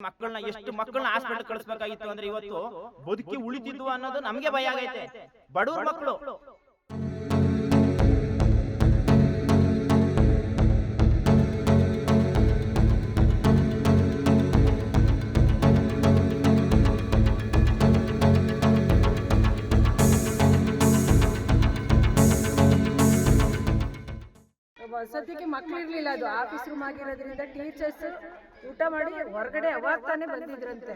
ಮಕ್ಕಳನ್ನ ಎಷ್ಟು ಮಕ್ಕಳನ್ನ ಹಾಸ್ಪಿಟಲ್ ಕಳಿಸ್ಬೇಕಾಗಿತ್ತು ಅಂದ್ರೆ ಇವತ್ತು ಬದುಕಿ ಉಳಿತಿದ್ವು ಅನ್ನೋದು ನಮ್ಗೆ ಭಯ ಆಗೈತೆ. ಬಡವ್ರ ಮಕ್ಕಳು. ಸದ್ಯಕ್ಕೆ ಮಕ್ಳು ಇರ್ಲಿಲ್ಲ ಅದು. ಆಫೀಸ್ ರೂಮ್ ಆಗಿರೋದ್ರಿಂದ ಟೀಚರ್ಸ್ ಊಟ ಮಾಡಿ ಹೊರಗಡೆ ಅವಾಗ ತಾನೇ ಬಂದಿದ್ರಂತೆ.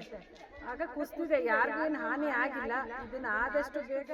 ಆಗ ಕುಸ್ತಿದೆ ಯಾರಿಗೇನು ಹಾನಿ ಆಗಿಲ್ಲ. ಇದನ್ನ ಆದಷ್ಟು ಬೇಗ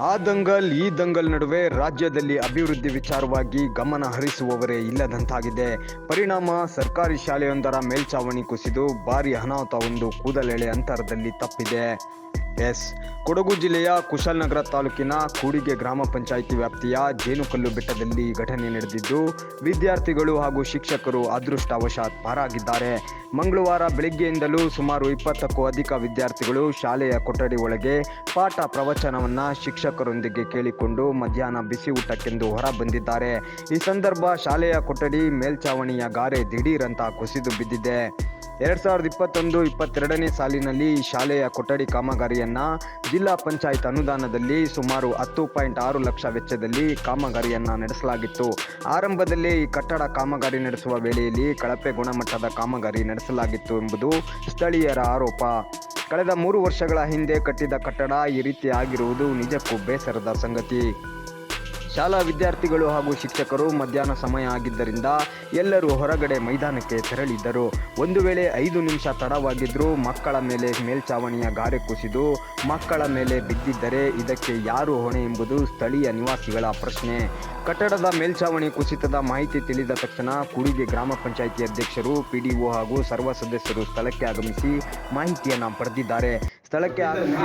ಆ ದಂಗಲ್, ಈ ದಂಗಲ್ ನಡುವೆ ರಾಜ್ಯದಲ್ಲಿ ಅಭಿವೃದ್ಧಿ ವಿಚಾರವಾಗಿ ಗಮನ ಹರಿಸುವವರೇ ಇಲ್ಲದಂತಾಗಿದೆ. ಪರಿಣಾಮ ಸರ್ಕಾರಿ ಶಾಲೆಯೊಂದರ ಮೇಲ್ಛಾವಣಿ ಕುಸಿದು ಭಾರಿ ಅನಾಹುತವೊಂದು ಕೂದಲೆಳೆ ಅಂತರದಲ್ಲಿ ತಪ್ಪಿದೆ. ಎಸ್. ಕೊಡಗು ಜಿಲ್ಲೆಯ ಕುಶಾಲನಗರ ತಾಲೂಕಿನ ಕೂಡಿಗೆ ಗ್ರಾಮ ಪಂಚಾಯಿತಿ ವ್ಯಾಪ್ತಿಯ ಜೇನುಕಲ್ಲು ಬೆಟ್ಟದಲ್ಲಿ ಘಟನೆ ನಡೆದಿದ್ದು, ವಿದ್ಯಾರ್ಥಿಗಳು ಹಾಗೂ ಶಿಕ್ಷಕರು ಅದೃಷ್ಟವಶಾತ್ ಪಾರಾಗಿದ್ದಾರೆ. ಮಂಗಳವಾರ ಬೆಳಗ್ಗೆಯಿಂದಲೂ ಸುಮಾರು ಇಪ್ಪತ್ತಕ್ಕೂ ಅಧಿಕ ವಿದ್ಯಾರ್ಥಿಗಳು ಶಾಲೆಯ ಕೊಠಡಿ ಒಳಗೆ ಪಾಠ ಪ್ರವಚನವನ್ನ ಶಿಕ್ಷಕರೊಂದಿಗೆ ಕೇಳಿಕೊಂಡು ಮಧ್ಯಾಹ್ನ ಬಿಸಿ ಊಟಕ್ಕೆಂದು ಹೊರ ಬಂದಿದ್ದಾರೆ ಈ ಸಂದರ್ಭ ಶಾಲೆಯ ಕೊಠಡಿ ಮೇಲ್ಚಾವಣಿಯ ಗಾರೆ ದಿಢೀರಂತ ಕುಸಿದು ಬಿದ್ದಿದೆ. ಎರಡ್ ಸಾವಿರದ ಇಪ್ಪತ್ತೊಂದು, ಇಪ್ಪತ್ತೆರಡನೇ ಸಾಲಿನಲ್ಲಿ ಈ ಶಾಲೆಯ ಕೊಠಡಿ ಕಾಮಗಾರಿಯನ್ನ ಜಿಲ್ಲಾ ಪಂಚಾಯತ್ ಅನುದಾನದಲ್ಲಿ ಸುಮಾರು ಹತ್ತು ಪಾಯಿಂಟ್ ಆರು ಲಕ್ಷ ವೆಚ್ಚದಲ್ಲಿ ಕಾಮಗಾರಿಯನ್ನ ನಡೆಸಲಾಗಿತ್ತು. ಆರಂಭದಲ್ಲಿ ಈ ಕಟ್ಟಡ ಕಾಮಗಾರಿ ನಡೆಸುವ ವೇಳೆಯಲ್ಲಿ ಕಳಪೆ ಗುಣಮಟ್ಟದ ಕಾಮಗಾರಿ ನಡೆಸಲಾಗಿತ್ತು ಎಂಬುದು ಸ್ಥಳೀಯರ ಆರೋಪ. ಕಳೆದ ಮೂರು ವರ್ಷಗಳ ಹಿಂದೆ ಕಟ್ಟಿದ ಕಟ್ಟಡ ಈ ರೀತಿ ಆಗಿರುವುದು ನಿಜಕ್ಕೂ ಬೇಸರದ ಸಂಗತಿ. ಶಾಲಾ ವಿದ್ಯಾರ್ಥಿಗಳು ಹಾಗೂ ಶಿಕ್ಷಕರು ಮಧ್ಯಾಹ್ನ ಸಮಯ ಆಗಿದ್ದರಿಂದ ಎಲ್ಲರೂ ಹೊರಗಡೆ ಮೈದಾನಕ್ಕೆ ತೆರಳಿದ್ದರು ಒಂದು ವೇಳೆ ಐದು ನಿಮಿಷ ತಡವಾಗಿದ್ದರೂ ಮಕ್ಕಳ ಮೇಲೆ ಮೇಲ್ಛಾವಣಿಯ ಗಾರೆ ಕುಸಿದು ಮಕ್ಕಳ ಮೇಲೆ ಬಿದ್ದಿದ್ದರೆ ಇದಕ್ಕೆ ಯಾರು ಹೊಣೆ ಎಂಬುದು ಸ್ಥಳೀಯ ನಿವಾಸಿಗಳ ಪ್ರಶ್ನೆ ಕಟ್ಟಡದ ಮೇಲ್ಛಾವಣಿ ಕುಸಿತದ ಮಾಹಿತಿ ತಿಳಿದ ತಕ್ಷಣ ಕುಡಿಗೆ ಗ್ರಾಮ ಪಂಚಾಯಿತಿ ಅಧ್ಯಕ್ಷರು ಪಿಡಿಒ ಹಾಗೂ ಸರ್ವ ಸದಸ್ಯರು ಸ್ಥಳಕ್ಕೆ ಆಗಮಿಸಿ ಮಾಹಿತಿಯನ್ನು ಪಡೆದಿದ್ದಾರೆ ಸ್ಥಳಕ್ಕೆ ಆಗಮಿಸಿ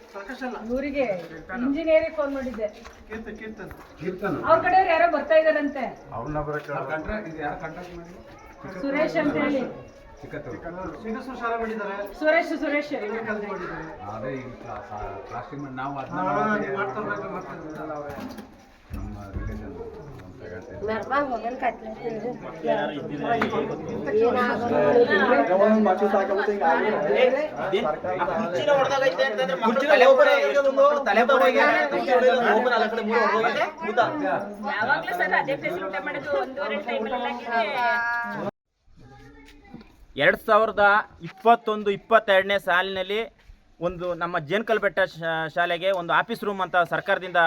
ಇವರಿಗೆ ಇಂಜಿನಿಯರಿಂಗ್ ಫೋನ್ ಮಾಡಿದ್ದೆ. ಅವ್ರ ಕಡೆಯವ್ರು ಯಾರೋ ಬರ್ತಾ ಇದಾರಂತೆ ಸುರೇಶ್ ಅಂತ ಹೇಳಿ. ಸುರೇಶ್ ಸುರೇಶ್. ಅದೇ ನಾವು ಅದನ್ನ ನಮ್ಮ ರಿಲೇಷನ್ ಅಂತ ಹೇಳ್ತೀವಿ ಯಾವಾಗ್ಲೂ ಸರ್ ಅದೇ ಫೆಸಿಲಿಟಿ ಊಟ ಮಾಡೋದು ಒಂದೂವರೆ ಟೈಮಲ್ಲಿ ಎರಡು ಸಾವಿರದ ಇಪ್ಪತ್ತೊಂದು ಇಪ್ಪತ್ತೆರಡನೇ ಸಾಲಿನಲ್ಲಿ ಒಂದು ನಮ್ಮ ಜೇನ್ಕಲ್ ಬೆಟ್ಟ ಶಾ- ಶಾಲೆಗೆ ಒಂದು ಆಫೀಸ್ ರೂಮ್ ಅಂತ ಸರ್ಕಾರದಿಂದ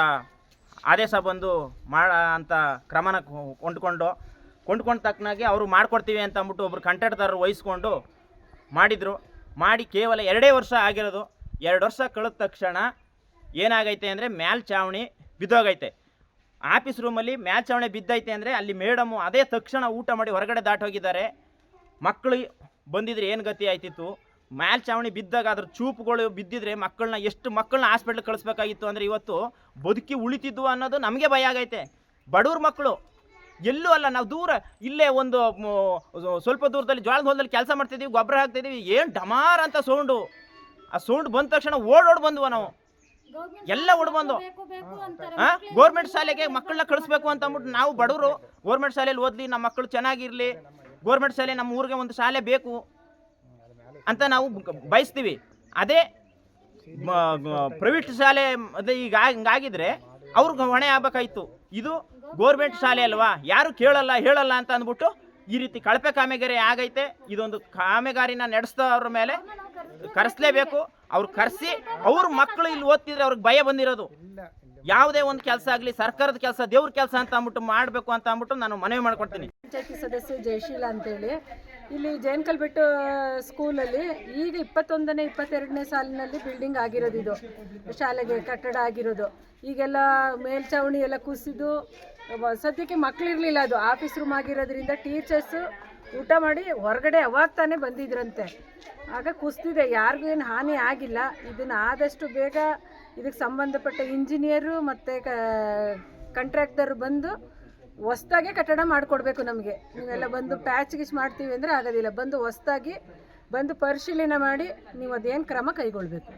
ಆದೇಶ ಬಂದು ಮಾಡ ಅಂತ ಕ್ರಮನ ಕೊಂಡ್ಕೊಂಡು, ಕೊಂಡ್ಕೊಂಡ ತಕ್ಕನಾಗಿ ಅವರು ಮಾಡ್ಕೊಡ್ತೀವಿ ಅಂತ ಅಂದ್ಬಿಟ್ಟು ಒಬ್ರು ಕಂಟ್ರಾಕ್ಟ್ದಾರರು ವಹಿಸ್ಕೊಂಡು ಮಾಡಿದರು. ಮಾಡಿ ಕೇವಲ ಎರಡೇ ವರ್ಷ ಆಗಿರೋದು. ಎರಡು ವರ್ಷ ಕಳೆದ ತಕ್ಷಣ ಏನಾಗೈತೆ ಅಂದರೆ ಚಾವಣಿ ಬಿದ್ದೋಗೈತೆ. ಆಫೀಸ್ ರೂಮಲ್ಲಿ ಚಾವಣಿ ಬಿದ್ದೈತೆ ಅಂದರೆ ಅಲ್ಲಿ ಮೇಡಮು ಅದೇ ತಕ್ಷಣ ಊಟ ಮಾಡಿ ಹೊರಗಡೆ ದಾಟೋಗಿದ್ದಾರೆ. ಮಕ್ಕಳು ಬಂದಿದ್ರೆ ಏನು ಗತಿ ಆಯ್ತಿತ್ತು? ಚಾವಣಿ ಬಿದ್ದಾಗ ಅದ್ರ ಚೂಪುಗಳು ಬಿದ್ದಿದ್ರೆ ಮಕ್ಕಳನ್ನ ಎಷ್ಟು ಮಕ್ಕಳನ್ನ ಹಾಸ್ಪಿಟ್ಲ್ ಕಳಿಸ್ಬೇಕಾಗಿತ್ತು ಅಂದರೆ ಇವತ್ತು ಬದುಕಿ ಉಳಿತಿದ್ವು ಅನ್ನೋದು ನಮಗೆ ಭಯ ಆಗೈತೆ. ಬಡವ್ರ ಮಕ್ಕಳು ಎಲ್ಲೂ ಅಲ್ಲ ನಾವು ದೂರ ಇಲ್ಲೇ ಒಂದು ಸ್ವಲ್ಪ ದೂರದಲ್ಲಿ ಜೋಳದ ಹೊಲದಲ್ಲಿ ಕೆಲಸ ಮಾಡ್ತಿದ್ದೀವಿ ಗೊಬ್ಬರ ಹಾಕ್ತಿದ್ದೀವಿ ಏನು ಡಮಾರ್ ಅಂತ ಸೌಂಡು. ಆ ಸೌಂಡ್ ಬಂದ ತಕ್ಷಣ ಓಡೋಡ್ ಬಂದ್ವ ನಾವು. ಎಲ್ಲ ಓಡ್ ಬಂದು ಗೋರ್ಮೆಂಟ್ ಶಾಲೆಗೆ ಮಕ್ಕಳನ್ನ ಕಳಿಸ್ಬೇಕು ಅಂತ ಅಂದ್ಬಿಟ್ಟು ನಾವು ಬಡವರು ಗೋರ್ಮೆಂಟ್ ಶಾಲೆಯಲ್ಲಿ ಓದ್ಲಿ ನಮ್ಮ ಮಕ್ಕಳು ಚೆನ್ನಾಗಿರ್ಲಿ. ಗೋರ್ಮೆಂಟ್ ಶಾಲೆ ನಮ್ಮ ಊರಿಗೆ ಒಂದು ಶಾಲೆ ಬೇಕು. ಅಂತ ನಾವು ಬಯಸ್ತೀವಿ. ಅದೇ ಪ್ರೈವೇಟ್ ಶಾಲೆ ಈಗ ಹಿಂಗಾಗಿದ್ರೆ ಅವ್ರಿಗೆ ಹೊಣೆ ಆಗ್ಬೇಕಾಯ್ತು. ಇದು ಗೋರ್ಮೆಂಟ್ ಶಾಲೆ ಅಲ್ವಾ? ಯಾರು ಕೇಳಲ್ಲ, ಹೇಳಲ್ಲ ಅಂತ ಅಂದ್ಬಿಟ್ಟು ಈ ರೀತಿ ಕಳಪೆ ಕಾಮಗಾರಿ ಆಗೈತೆ. ಇದೊಂದು ಕಾಮಗಾರಿನ ನಡೆಸ್ದವ್ರ ಮೇಲೆ ಕರೆಸ್ಲೇಬೇಕು. ಅವ್ರು ಕರೆಸಿ, ಅವ್ರ ಮಕ್ಕಳು ಇಲ್ಲಿ ಓದ್ತಿದ್ರೆ ಅವ್ರಿಗೆ ಭಯ ಬಂದಿರೋದು. ಯಾವುದೇ ಒಂದು ಕೆಲಸ ಆಗಲಿ, ಸರ್ಕಾರದ ಕೆಲಸ, ದೇವ್ರ ಕೆಲಸ ಅಂತ ಅಂದ್ಬಿಟ್ಟು ಮಾಡಬೇಕು ಅಂತ ಅಂದ್ಬಿಟ್ಟು ನಾನು ಮನವಿ ಮಾಡ್ಕೊಡ್ತೀನಿ. ಪಂಚಾಯತಿ ಸದಸ್ಯೆ ಜಯಶೀಲ ಅಂತೇಳಿ. ಇಲ್ಲಿ ಜೈನ್ಕಲ್ಬೆಟ್ಟು ಸ್ಕೂಲಲ್ಲಿ ಈಗ ಇಪ್ಪತ್ತೊಂದನೇ, ಇಪ್ಪತ್ತೆರಡನೇ ಸಾಲಿನಲ್ಲಿ ಬಿಲ್ಡಿಂಗ್ ಆಗಿರೋದು ಇದು. ಶಾಲೆಗೆ ಕಟ್ಟಡ ಆಗಿರೋದು. ಈಗೆಲ್ಲ ಮೇಲ್ಛಾವಣಿ ಎಲ್ಲ ಕುಸಿದು ಸದ್ಯಕ್ಕೆ ಮಕ್ಕಳಿರಲಿಲ್ಲ ಅದು. ಆಫೀಸ್ ರೂಮ್ ಆಗಿರೋದ್ರಿಂದ ಟೀಚರ್ಸು ಊಟ ಮಾಡಿ ಹೊರಗಡೆ ಅವಾಗ ತಾನೇ ಬಂದಿದ್ರಂತೆ. ಆಗ ಕುಸ್ತಿದೆ ಯಾರಿಗೂ ಏನು ಹಾನಿ ಆಗಿಲ್ಲ. ಇದನ್ನು ಆದಷ್ಟು ಬೇಗ ಇದಕ್ಕೆ ಸಂಬಂಧಪಟ್ಟ ಇಂಜಿನಿಯರು ಮತ್ತು ಕಂಟ್ರಾಕ್ಟರ್ ಬಂದು ಹೊಸ್ದಾಗೆ ಕಟ್ಟಡ ಮಾಡಿಕೊಡ್ಬೇಕು ನಮಗೆ. ನೀವೆಲ್ಲ ಬಂದು ಪ್ಯಾಚ್ ಗಿಚ್ ಮಾಡ್ತೀವಿ ಅಂದರೆ ಆಗೋದಿಲ್ಲ. ಬಂದು ಹೊಸ್ದಾಗಿ ಬಂದು ಪರಿಶೀಲನೆ ಮಾಡಿ ನೀವು ಅದೇನು ಕ್ರಮ ಕೈಗೊಳ್ಬೇಕು.